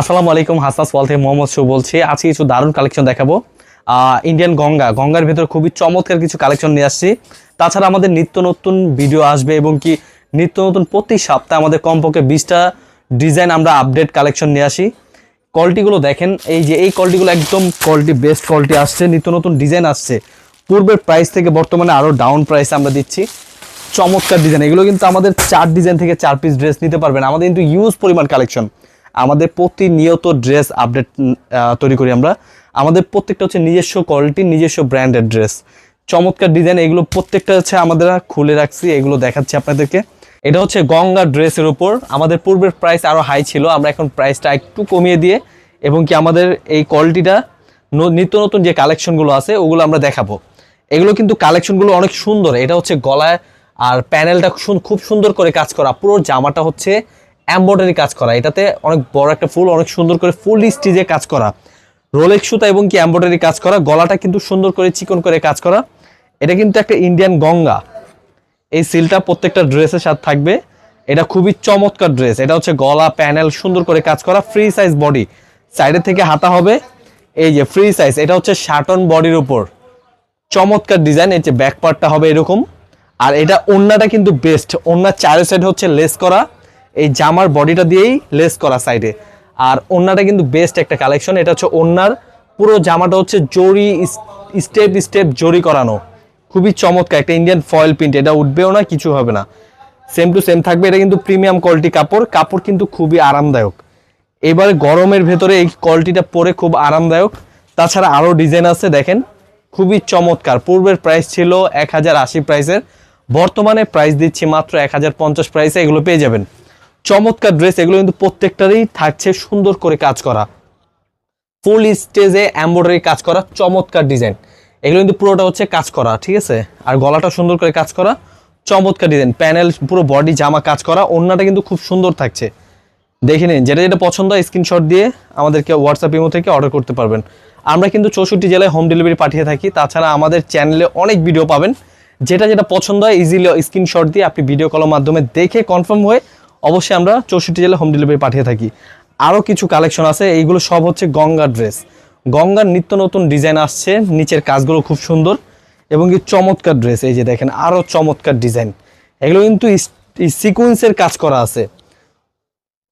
আসসালামু আলাইকুম, হাসাস ওয়াল থেকে মোহাম্মদ শু বলছি। আজকে কিছু দারুণ কালেকশন দেখাবো। ইন্ডিয়ান গঙ্গা, গঙ্গার ভেতর খুবই চমৎকার কিছু কালেকশন নিয়ে আসছি। তাছাড়া আমাদের নিত্য নতুন ভিডিও আসবে এবং কি নিত্য নতুন প্রতি সপ্তাহে আমাদের কমপক্ষে বিশটা ডিজাইন আমরা আপডেট কালেকশন নিয়ে আসি। কোয়ালিটিগুলো দেখেন, এই যে এই কোয়ালিটিগুলো একদম কোয়ালিটি বেস্ট কোয়ালিটি আসছে, নিত্য নতুন ডিজাইন আসছে। পূর্বের প্রাইস থেকে বর্তমানে আরও ডাউন প্রাইসে আমরা দিচ্ছি। চমৎকার ডিজাইন এগুলো কিন্তু আমাদের চার ডিজাইন থেকে চার পিস ড্রেস নিতে পারবেন। আমাদের কিন্তু ইউজ পরিমাণ কালেকশন আমাদের প্রতিনিয়ত ড্রেস আপডেট তৈরি করি আমরা। আমাদের প্রত্যেকটা হচ্ছে নিজস্ব কোয়ালিটি নিজস্ব ব্র্যান্ডের ড্রেস চমৎকার ডিজাইন এগুলো প্রত্যেকটা হচ্ছে আমাদের খুলে রাখছি, এগুলো দেখাচ্ছি আপনাদেরকে। এটা হচ্ছে গঙ্গা ড্রেসের উপর। আমাদের পূর্বের প্রাইস আরও হাই ছিল, আমরা এখন প্রাইসটা একটু কমিয়ে দিয়ে, এবং কি আমাদের এই কোয়ালিটিটা নিত্য নতুন যে কালেকশনগুলো আছে, ওগুলো আমরা দেখাবো। এগুলো কিন্তু কালেকশনগুলো অনেক সুন্দর। এটা হচ্ছে গলায় আর প্যানেলটা খুব সুন্দর করে কাজ করা। পুরো জামাটা হচ্ছে এম্ব্রয়ডারি কাজ করা। এটাতে অনেক বড় একটা ফুল, অনেক সুন্দর করে ফুল স্টিচে কাজ করা। রোলেক্স সুতা এবং কি এম্ব্রয়ডারি কাজ করা, গলাটা কিন্তু সুন্দর করে চিকন করে কাজ করা। এটা কিন্তু একটা ইন্ডিয়ান গঙ্গা। এই সিলটা প্রত্যেকটা ড্রেসের সাথে থাকবে। এটা খুবই চমৎকার ড্রেস এটা হচ্ছে গলা প্যানেল সুন্দর করে কাজ করা ফ্রি সাইজ বডি সাইডের থেকে হাতা হবে। এই যে ফ্রি সাইজ এটা হচ্ছে শার্টন বডির উপর। চমৎকার ডিজাইন এই যে ব্যাক পার্টটা হবে এরকম। আর এটা ওন্নাটা কিন্তু বেস্ট ওন্নার চারের সাইড হচ্ছে লেস করা। এই জামার বডিটা দিয়েই লেস করা সাইডে আর ওন্নাটা কিন্তু বেস্ট একটা কালেকশন এটা হচ্ছে ওন্নার। পুরো জামাটা হচ্ছে জরি স্টেপ স্টেপ জরি করানো। খুবই চমৎকার, একটা ইন্ডিয়ান ফয়েল প্রিন্ট এটা উঠবেও না, কিছু হবে না। সেম টু সেম থাকবে, এটা কিন্তু প্রিমিয়াম কোয়ালিটি কাপড় কাপড় কিন্তু খুবই আরামদায়ক। এবারে গরমের ভেতরে এই কোয়ালিটিটা পরে খুব আরামদায়ক। তাছাড়া আরও ডিজাইন আছে, দেখেন। খুবই চমৎকার, পূর্বের প্রাইস ছিল এক হাজার আশি প্রাইসের বর্তমানে প্রাইস দিচ্ছি মাত্র এক হাজার পঞ্চাশ প্রাইসে এগুলো পেয়ে যাবেন। চমৎকার ড্রেস, এগুলো কিন্তু প্রত্যেকটারই থাকছে সুন্দর করে কাজ করা। ফুল স্টেজে এম্ব্রয়ডারি কাজ করা, চমৎকার ডিজাইন এগুলো কিন্তু পুরোটা হচ্ছে কাজ করা, ঠিক আছে? আর গলাটা সুন্দর করে কাজ করা, চমৎকার ডিজাইন প্যানেল পুরো বডি জামা কাজ করা অন্যটা কিন্তু খুব সুন্দর থাকছে। দেখে নিন, যেটা যেটা পছন্দ হয় স্ক্রিনশট দিয়ে আমাদেরকে হোয়াটসঅ্যাপ ইমো থেকে অর্ডার করতে পারবেন। আমরা কিন্তু চৌষট্টি জেলায় হোম ডেলিভারি পাঠিয়ে থাকি, তাছাড়া আমাদের চ্যানেলে অনেক ভিডিও পাবেন। যেটা যেটা পছন্দ হয় ইজিলি স্ক্রিনশট দিয়ে আপনি ভিডিও কলের মাধ্যমে দেখে কনফার্ম হয়ে অবশ্যই আমরা চৌষট্টি জেলায় হোম ডেলিভারি পাঠিয়ে থাকি। আরও কিছু কালেকশন আছে, এইগুলো সব হচ্ছে গঙ্গা ড্রেস গঙ্গার নিত্য নতুন ডিজাইন আসছে, নিচের কাজগুলো খুব সুন্দর, এবং কি চমৎকার ড্রেস এই যে দেখেন, আরও চমৎকার ডিজাইন এগুলো কিন্তু সিকুয়েন্সের কাজ করা আছে।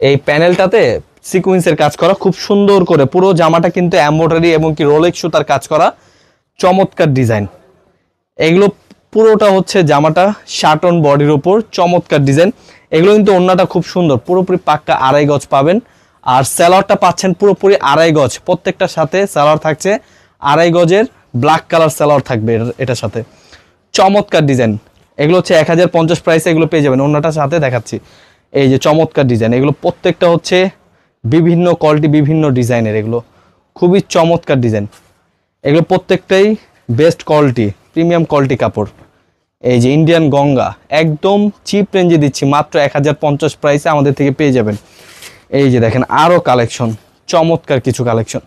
এই প্যানেলটাতে সিকুয়েন্সের কাজ করা, খুব সুন্দর করে, পুরো জামাটা কিন্তু এম্ব্রয়ডারি এবং কি রোলেক্স সুতার কাজ করা, চমৎকার ডিজাইন এগুলো পুরোটা হচ্ছে জামাটা শার্ট অন বডির ওপর চমৎকার ডিজাইন এগুলো কিন্তু ওড়নাটা খুব সুন্দর। পুরোপুরি পাক্কা আড়াই গজ পাবেন। আর স্যালোয়ারটা পাচ্ছেন পুরোপুরি আড়াই গজ। প্রত্যেকটার সাথে স্যালোয়ার থাকছে। আড়াই গজের ব্ল্যাক কালার স্যালোয়ার থাকবে এটার সাথে। চমৎকার ডিজাইন। এগুলো হচ্ছে এক হাজার পঞ্চাশ প্রাইসে এগুলো পেয়ে যাবেন। অন্যটার সাথে দেখাচ্ছি। এই যে চমৎকার ডিজাইন। এগুলো প্রত্যেকটা হচ্ছে বিভিন্ন কোয়ালিটি বিভিন্ন ডিজাইনের এগুলো। খুবই চমৎকার ডিজাইন। এগুলো প্রত্যেকটাই বেস্ট কোয়ালিটি প্রিমিয়াম কোয়ালিটি কাপড়। এই যে ইন্ডিয়ান গঙ্গা, একদম চিপ রেঞ্জে দিচ্ছি, মাত্র এক হাজার পঞ্চাশ প্রাইসে আমাদের থেকে পেয়ে যাবেন। এই যে দেখেন আরও কালেকশন চমৎকার কিছু কালেকশন